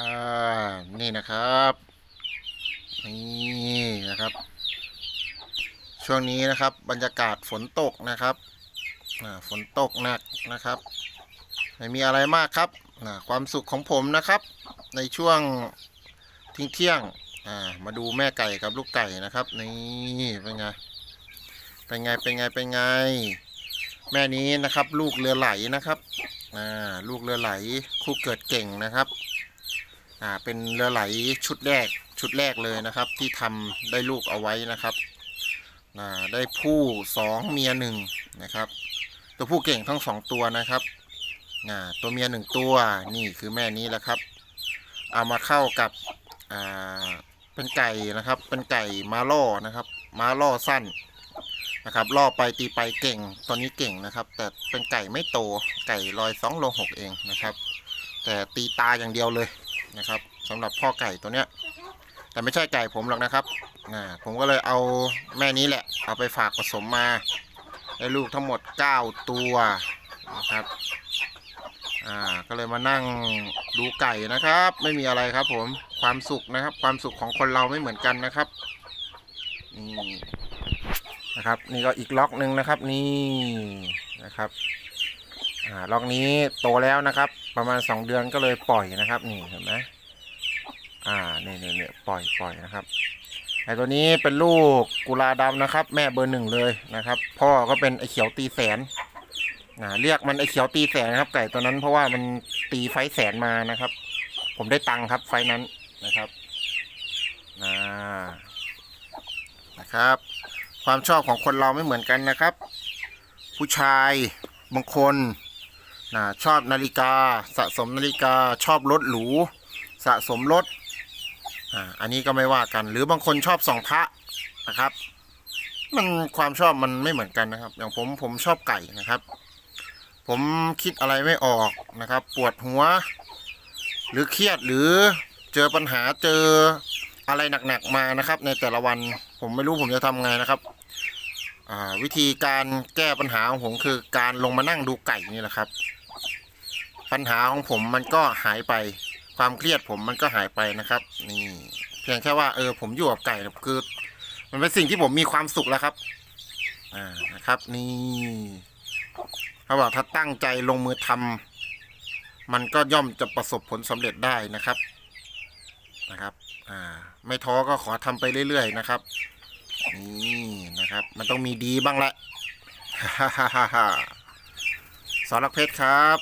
อ่านี่นะครับนี่นะครับ ช่วงนี้นะครับบรรยากาศฝนตกนะครับฝนตกหนักนะครับไม่มีอะไรมากครับความสุขของผมนะครับ ในช่วงทิ้งเที่ยงมาดูแม่ไก่กับลูกไก่นะครับนี่เป็นไงเป็นไงเป็นไงเป็นไง แม่นี้นะครับ ลูกเรือไหลนะครับลูกเรือไหลคู่เกิดเก่งนะครับ อ่าเป็นเรือไหลชุดแรกชุดแรกเลยนะครับ ที่ทำได้ลูกเอาไว้นะครับอ่าได้ผู้สองเมียหนึ่งนะครับ ตัวผู้เก่งทั้งสองตัวนะครับอ่าตัวเมียหนึ่งตัวนี่คือแม่นี้แหละครับ เอามาเข้ากับอ่าเป็นไก่นะครับ เป็นไก่มาล่อนะครับมาล่อสั้นนะครับล่อไปตีไปเก่งตอนนี้เก่งนะครับ แต่เป็นไก่ไม่โตไก่ลอยสองโลหกเองนะครับ แต่ตีตาอย่างเดียวเลย นะครับสำหรับพ่อไก่ตัวเนี้ย แต่ไม่ใช่ไก่ผมหรอกนะครับนะผมก็เลยเอาแม่นี้แหละ เอาไปฝากผสมมาได้ลูกทั้งหมด 9 ตัวนะครับอ่าก็เลยมานั่งดูไก่นะครับ ไม่มีอะไรครับผมความสุขนะครับ ความสุขของคนเราไม่เหมือนกันนะครับนี่นะครับ นี่ก็อีกล็อกหนึ่งนะครับนี่นะครับ อ่าล็อกนี้โตแล้วนะครับ ประมาณ2เดือนก็เลยปล่อยนะครับ นี่เห็นไหมอ่าเนี่ยเนี่ยเนี่ยปล่อยปล่อยนะครับไอตัวนี้เป็นลูกกุลาดำนะครับ แม่เบอร์หนึ่งเลยนะครับ พ่อก็เป็นไอเขียวตีแสนอ่าเรียกมันไอเขียวตีแสนนะครับไก่ตัวนั้นเพราะว่ามันตีไฟแสนมานะครับ ผมได้ตังค์ครับไฟนั้นนะครับอ่านะครับ ความชอบของคนเราไม่เหมือนกันนะครับ ผู้ชายบางคน นะชอบนาฬิกา สะสมนาฬิกาชอบรถหรู สะสมรถอ่าอันนี้ก็ไม่ว่ากัน หรือบางคนชอบส่องพระนะครับ มันความชอบมันไม่เหมือนกันนะครับ อย่างผมผมชอบไก่นะครับ ผมคิดอะไรไม่ออกนะครับ ปวดหัว หรือเครียดหรือเจอปัญหาเจออะไรหนักๆมานะครับ ในแต่ละวันผมไม่รู้ผมจะทำไงนะครับวิธีการแก้ปัญหาของผมคือการลงมานั่งดูไก่นี่แหละครับ ปัญหาของผมมันก็หายไป ความเครียดผมมันก็หายไปนะครับ นี่เพียงแค่ว่าเออผมอยู่กับไก่คือ มันเป็นสิ่งที่ผมมีความสุขแล้วครับ อ่านะครับ นี่เขาบอกถ้าตั้งใจลงมือทำมันก็ย่อมจะประสบผลสำเร็จได้นะครับนะครับ อ่า ไม่ท้อก็ขอทำไปเรื่อยๆนะครับ นี่นะครับ มันต้องมีดีบ้างละฮ่าฮ่าฮ่าฮ่าสอนรักเพชรครับ